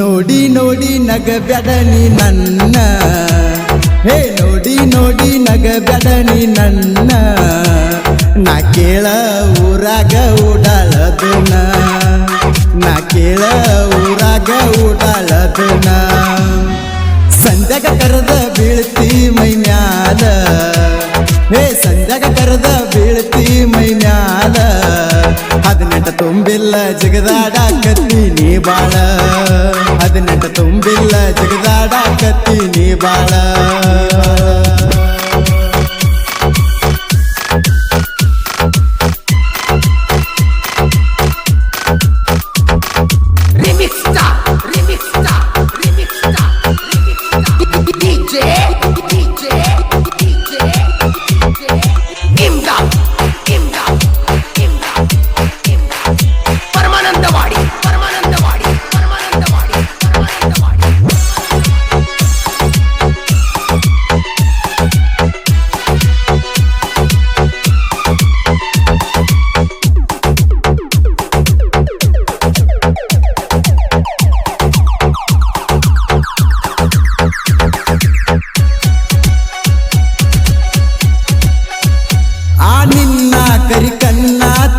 ನಗಬ್ಯಾಡ ಬೆಡನಿ ನನ್ನ. ಹೇ, ನೋಡಿ ನೋಡಿ ನಗ ಬೆಡನಿ ನನ್ನ. ನಾ ಕೇಳ ಊರಾಗ ಓಡಾಳದನ ನಾ ಕೇಳ ಊರಾಗ ಓಡಾಳದನ ಸಂಜಾಗ ಕರೆದ ಬೀಳ್ತಿ ಮೈ ಮ್ಯಾಲ. ಹೇ, ಸಂಜಾಗ ಕರೆದ ಬೀಳ್ತಿ ಮೈ ಮ್ಯಾಲ. ಹದಿನೆಂಟು ತುಂಬಿಲ್ಲ ಜಗದಾಡಾಕತ್ತಿ ನೀ ಬಾಳ. ಬಾಳ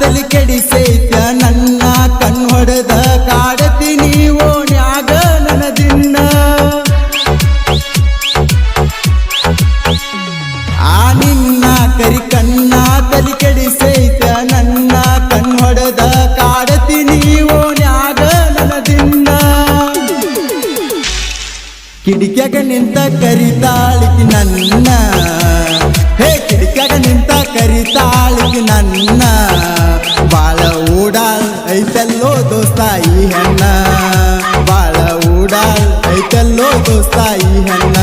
ತಲೆ ಕೆಡಿಸೈತ ನನ್ನ ಕಣ್ ಹೊಡೆದ ಕಾಡತೀನಿ ಓಣ್ಯಾಗ ನನದಿನ್ನ. ಆ ನಿನ್ನ ಕರಿ ಕಣ್ಣ ತಲಿ ಕೆಡಿಸೈತ ನನ್ನ ಕಣ್ ಹೊಡೆದ ಕಾಡತೀನಿ ಓಣ್ಯಾಗ ನನದಿನ್ನ. ಕಿಡಿಕೆಗ ನಿಂತ ಕರಿತಾಳಿಕಿ ನನ್ನ. ನಿಂತ ಕರಿತಾಳಿಕಿ ನನ್ನ ಬಾಳ ಓಡಾಳ್ ಐತಲ್ಲೋ ದೋಸ್ತಾಯಿ ಹೆಣ್ಣ. ಬಾಳ ಓಡಾಳ್ ಐತಲ್ಲೋ ದೋಸ್ತಾಯಿ ಹೆಣ್ಣ.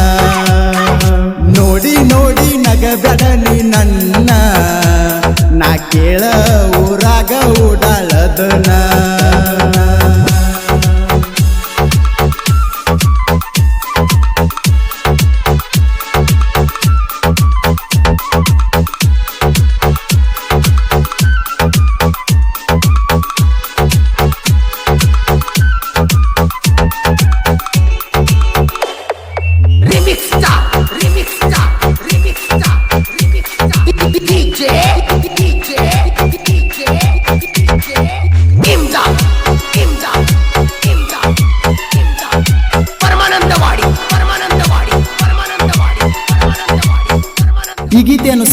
ನೋಡಿ ನೋಡಿ ನಗಬೇಡ ನೀ ನನ್ನ. ನಾ ಕೇಳ ಊರಾಗ ಓಡಾಳದನ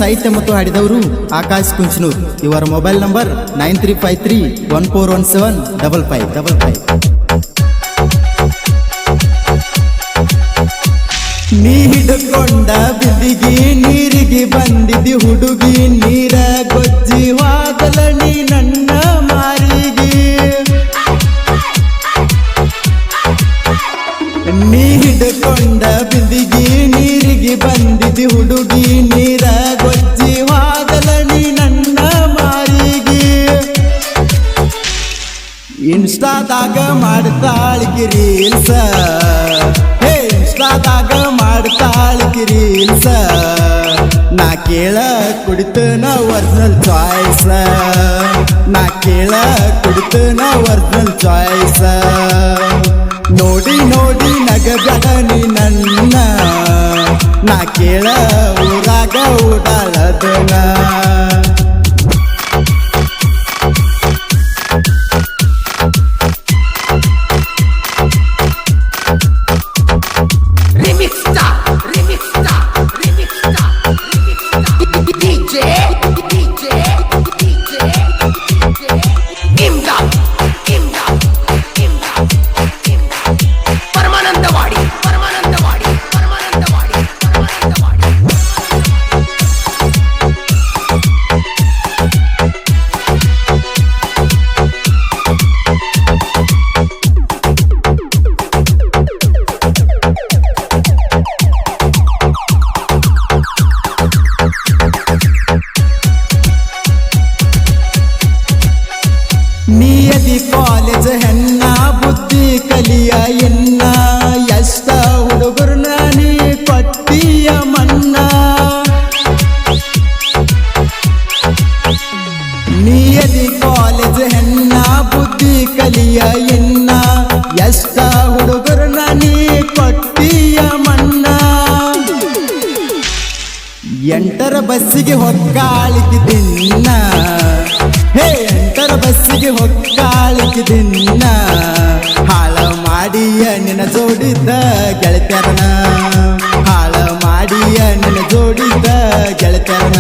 ಸಾಹಿತ್ಯ ಮತ್ತು ಹಾಡಿದವರು ಆಕಾಶ್ ಕುಂಚನೂರ್ ಇವರ mobile number nine three five three one four one seven double five double five. ನೀ ಹಿಡ್ಕೊಂಡ ಬಿದಿಗಿ ನೀರಿಗೆ ಬಂದಿದ್ದಿ ಹುಡುಗಿ, ನೀರ ಗೊಜ್ಜಿ ವಾದಲ ನೀ ನನ್ನ ಮಾರಿಗೆ. ನೀ ಹಿಡ್ಕೊಂಡ ಬಿದಿಗಿ ನೀರಿಗೆ ಬಂದಿದ್ದಿ ಹುಡುಗಿ ಇನ್ಸ್ಟಾದಾಗ ಮಾಡ್ತಾಳಿಗೆ ರೀಲ್ಸ. ಹೇ, ಇನ್ಸ್ಟಾದಾಗ ಮಾಡ್ತಾಳಿಗೆ ರೀಲ್ಸ. ನಾ ಕೇಳ ಕುಡಿತನ ಒರಿಜಿನಲ್ ಚಾಯ್ಸ. ನಾ ಕೇಳ ಕುಡಿತನ ಒರಿಜಿನಲ್ ಚಾಯ್ಸ. ನೋಡಿ ನೋಡಿ ನಗಬೇಡ ನೀ ನನ್ನ. ನಾ ಕೇಳ ಊರಾಗ ಓಡಾಳದನ ಎನ್ನ ಎಷ್ಟ ಹುಡುಗರ್ನ ನೀ ಕೊಟ್ಟಿಯ ಮನ್ನ? ಕಾಲೇಜ್ ಹೆಣ್ಣ, ಬುದ್ಧಿ ಕಲಿಯ ಇನ್ನ ಎಷ್ಟ ಹುಡುಗರು ನೀ ಕೊಟ್ಟಿಯ ಮನ್ನ? ಎಂಟರ ಬಸ್ಸಿಗೆ ಹೊಕ್ಕಾಳಿಕಿದಿನ್ನ ಹೇ, ಎಂಟರ ಬಸ್ಸಿಗೆ ಹೊಕ್ಕಾಳಿಕಿದಿನ್ನ ಮಾಡಿಯ ನಿನ್ನ ಜೋಡಿದ್ದ ಗೆಳತ್ಯಾರನ. ಹಾಳ ಮಾಡಿಯ ನಿನ್ನ ಜೋಡಿದ್ದ ಗೆಳತ್ಯಾರನ.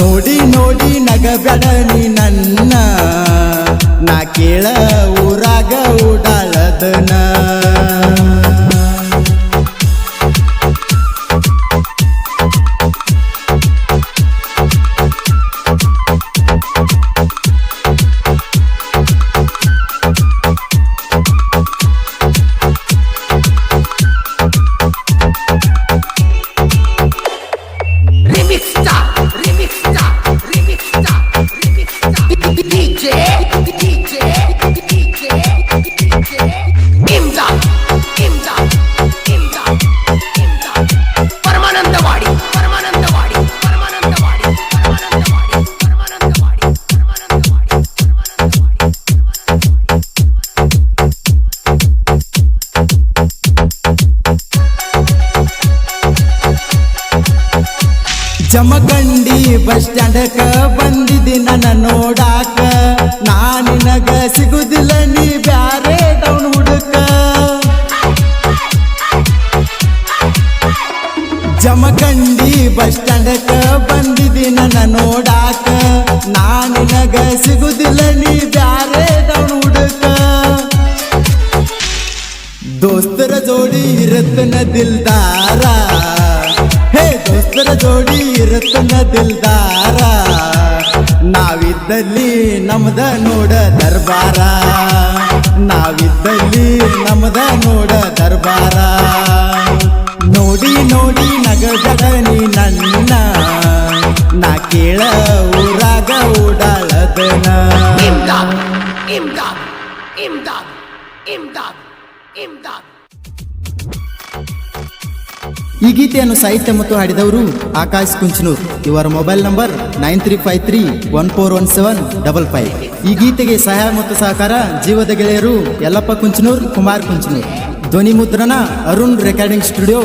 ನೋಡಿ ನೋಡಿ, ನಗಬೇಡ ನೀ ನನ್ನ. ನಾ ಕೇಳ ಊರಾಗ ಓಡಾಳದನ ಜಮಖಂಡಿ ಬಸ್ ಸ್ಟ್ಯಾಂಡಕ ಬಂದಿದ್ದಿ ನನ್ನ ನೋಡಾಕ. ನಾ ನಿನಗ ಸಿಗುದಿಲ್ಲ, ನೀ ಬ್ಯಾರೆ ಡೌನ್ ಹುಡುಕ. ಜಮಖಂಡಿ ಬಸ್ ಸ್ಟ್ಯಾಂಡಕ ಬಂದಿದ್ದಿ ನನ್ನ ನೋಡಾಕ. ನಾನಿನಗ ಸಿಗುದಿಲ್ಲ, ನೀ ಬ್ಯಾರೆ ಡೌನ್ ಹುಡುಕ. ದೋಸ್ತರ ಜೋಡಿ ಇರತ್ತನ ದಿಲ್ದಾರ. ದೋಸ್ತರ ಜೋಡಿ ಇರತ್ತನ ದಿಲ್ದಾರ. ನಾವಿದ್ದಲ್ಲಿ ನಮ್ದ ನೋಡ ದರ್ಬಾರ. ನಾವಿದ್ದಲ್ಲಿ ನಮ್ದ ನೋಡ ದರ್ಬಾರ. ನೋಡಿ ನೋಡಿ ನಗದ ನೀ ನನ್ನ. ನಾ ಕೇಳ ಊರಾಗ ಓಡಾಳದನ. ಇಂದ ಇಂದ Imdad, ಈ ಗೀತೆಯನ್ನು ಸಾಹಿತ್ಯ ಮತ್ತು ಹಾಡಿದವರು ಆಕಾಶ್ ಕುಂಚನೂರ್. ಇವರ mobile number nine three five three one four one seven double five. ಈ ಗೀತೆಗೆ ಸಹಾಯ ಮತ್ತು ಸಹಕಾರ ಜೀವದ ಗೆಳೆಯರು ಯಲ್ಲಪ್ಪ ಕುಂಚನೂರ್, ಕುಮಾರ್ ಕುಂಚನೂರ್. ಧ್ವನಿ ಮುದ್ರಣ ಅರುಣ್ ರೆಕಾರ್ಡಿಂಗ್ ಸ್ಟುಡಿಯೋ